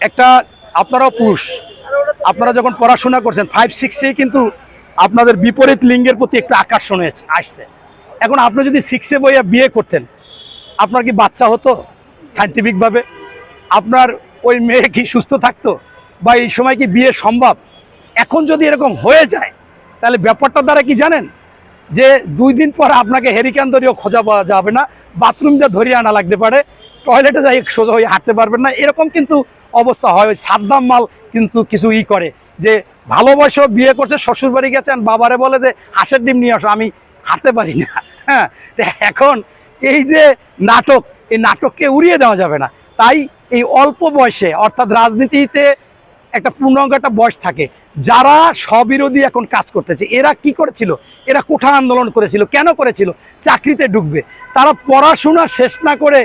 একটা, আপনারাও পুরুষ। আপনারা যখন পড়াশোনা করছেন ফাইভ সিক্সেই কিন্তু আপনাদের বিপরীত লিঙ্গের প্রতি একটু আকর্ষণ হয়েছে, আসছে। এখন আপনি যদি সিক্সে বইয়া বিয়ে করতেন, আপনার কি বাচ্চা হতো সাইন্টিফিকভাবে আপনার ওই মেয়ে কি সুস্থ থাকতো? বা এই সময় কি বিয়ে সম্ভব? এখন যদি এরকম হয়ে যায়, তাহলে ব্যাপারটা দ্বারা কি জানেন? যে দুই দিন পর আপনাকে হেরিকেন ধরেও খোঁজা পাওয়া যাবে না বাথরুম যা ধরিয়ে আনা লাগতে পারে টয়লেটে যাই, সোজা হয়ে হাঁটতে পারবেন না। এরকম কিন্তু অবস্থা হয়। ওই সাদ্দাম মাল কিন্তু কিছু ই করে যে ভালোবাসো বিয়ে করছে, শ্বশুর বাড়ি গেছেন, বাবারে বলে যে, হাঁসের ডিম নিয়ে আসো, আমি হাঁটতে পারি না। হ্যাঁ এখন এই যে নাটক, এই নাটককে উড়িয়ে দেওয়া যাবে না। তাই এই অল্প বয়সে, অর্থাৎ রাজনীতিতে একটা পূর্ণাঙ্গ একটা বয়স থাকে, যারা স্ববিরোধী এখন কাজ করতেছে, এরা কি করেছিল? এরা কোঠা আন্দোলন করেছিল। কেন করেছিল? চাকরিতে ঢুকবে তারা পড়াশোনা শেষ না করে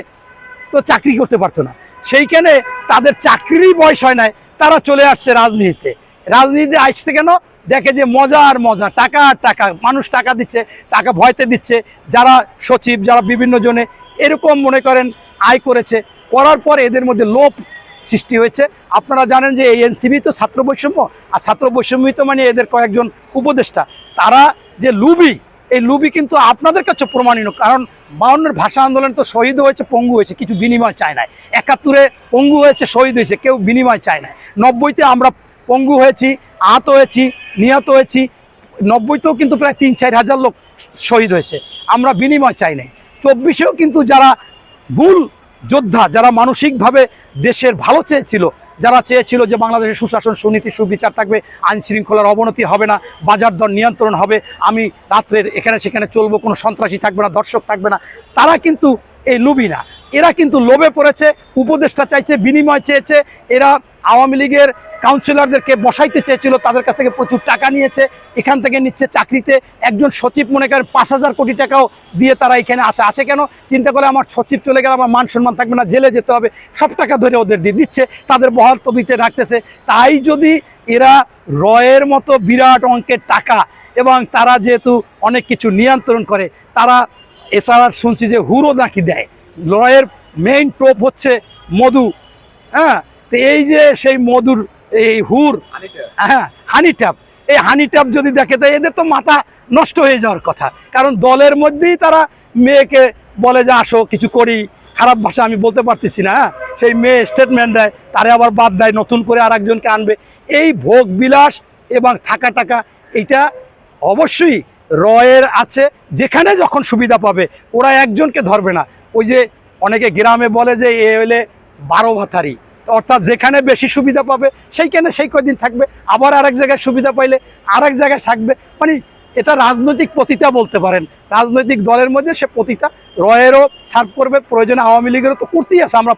তো চাকরি করতে পারতো না। সেইখানে তাদের চাকরিরই বয়স হয় নাই, তারা চলে আসছে রাজনীতিতে। রাজনীতিতে আসছে কেন? দেখে যে মজা আর মজা, টাকা আর টাকা, মানুষ টাকা দিচ্ছে, টাকা ভয়তে দিচ্ছে, যারা সচিব, যারা বিভিন্ন জনে এরকম মনে করেন আয় করেছে, করার পর এদের মধ্যে লোভ সৃষ্টি হয়েছে। আপনারা জানেন যে এই এনসিবি তো ছাত্র বৈষম্য, আর ছাত্র বৈষম্য তো মানে এদের কয়েকজন উপদেষ্টা। তারা যে লুবি এই লুবি কিন্তু আপনাদের কাছে প্রমাণিত, কারণ বাউন্নের ভাষা আন্দোলন তো শহীদ হয়েছে, পঙ্গু হয়েছে, কিছু বিনিময় চায় না একাত্তরে পঙ্গু হয়েছে, শহীদ হয়েছে, কেউ বিনিময় চায় না নব্বইতে আমরা পঙ্গু হয়েছি, আহত হয়েছি, নিহত হয়েছি, নব্বইতেও কিন্তু প্রায় তিন চার হাজার লোক শহীদ হয়েছে, আমরা বিনিময় চাই নাই। চব্বিশেও কিন্তু যারা মূল যোদ্ধা, যারা মানসিকভাবে দেশের ভালো চেয়েছিল যারা চেয়েছিল যে বাংলাদেশের সুশাসন, সুনীতি, সুবিচার থাকবে, আইন শৃঙ্খলার অবনতি হবে না, বাজার দর নিয়ন্ত্রণ হবে, আমি রাত্রের এখানে সেখানে চলবো, কোনো সন্ত্রাসী থাকবে না, দর্শক থাকবে না, তারা কিন্তু এই লুবি না। এরা কিন্তু লোভে পড়েছে, উপদেষ্টা চাইছে, বিনিময় চেয়েছে, এরা আওয়ামী লীগের কাউন্সিলরদেরকে বসাইতে চেয়েছিল, তাদের কাছ থেকে প্রচুর টাকা নিয়েছে, এখান থেকে নিচ্ছে চাকরিতে। একজন সচিব মনে করেন পাঁচ হাজার কোটি টাকাও দিয়ে তারা এখানে আসে। আছে কেন? চিন্তা করে আমার সচিব চলে গেলে আমার মান সম্মান থাকবে না, জেলে যেতে হবে। সব টাকা ধরে ওদের দিয়ে দিচ্ছে, তাদের বহাল তবিতে রাখতেছে। তাই যদি এরা রয়ের মতো বিরাট অঙ্কের টাকা এবং তারা যেহেতু অনেক কিছু নিয়ন্ত্রণ করে, তারা এছাড়া শুনছি যে হুরো নাকি দেয়। রয়ের মেইন টোপ হচ্ছে মধু। হ্যাঁ? তো এই যে সেই মধুর এই হুর হ্যাঁ হানি ট্যাপ। এই হানি ট্যাপ যদি দেখে, তো এদের তো মাথা নষ্ট হয়ে যাওয়ার কথা। কারণ দলের মধ্যেই তারা মেয়েকে বলে যে, আসো, কিছু করি। খারাপ ভাষা আমি বলতে পারতেছি না হ্যাঁ? সেই মেয়ে স্টেটমেন্ট দেয়, তারে আবার বাদ দেয়, নতুন করে আর একজনকে আনবে। এই ভোগ বিলাস এবং থাকা টাকা, এইটা অবশ্যই রয়ের আছে। যেখানে যখন সুবিধা পাবে, ওরা একজনকে ধরবে না। ওই যে অনেকে গ্রামে বলে যে, এ হলে বারো ভাতারি। অর্থাৎ যেখানে বেশি সুবিধা পাবে, সেইখানে সেই কদিন থাকবে। আবার আরেক জায়গায় সুবিধা পাইলে আরেক জায়গায় থাকবে। মানে এটা রাজনৈতিক পতিতা বলতে পারেন। রাজনৈতিক দলের মধ্যে সে পতিতা। রয়েরও সার্ভ করবে, প্রয়োজনে আওয়ামী লীগেরও তো করতেই আছে। আমরা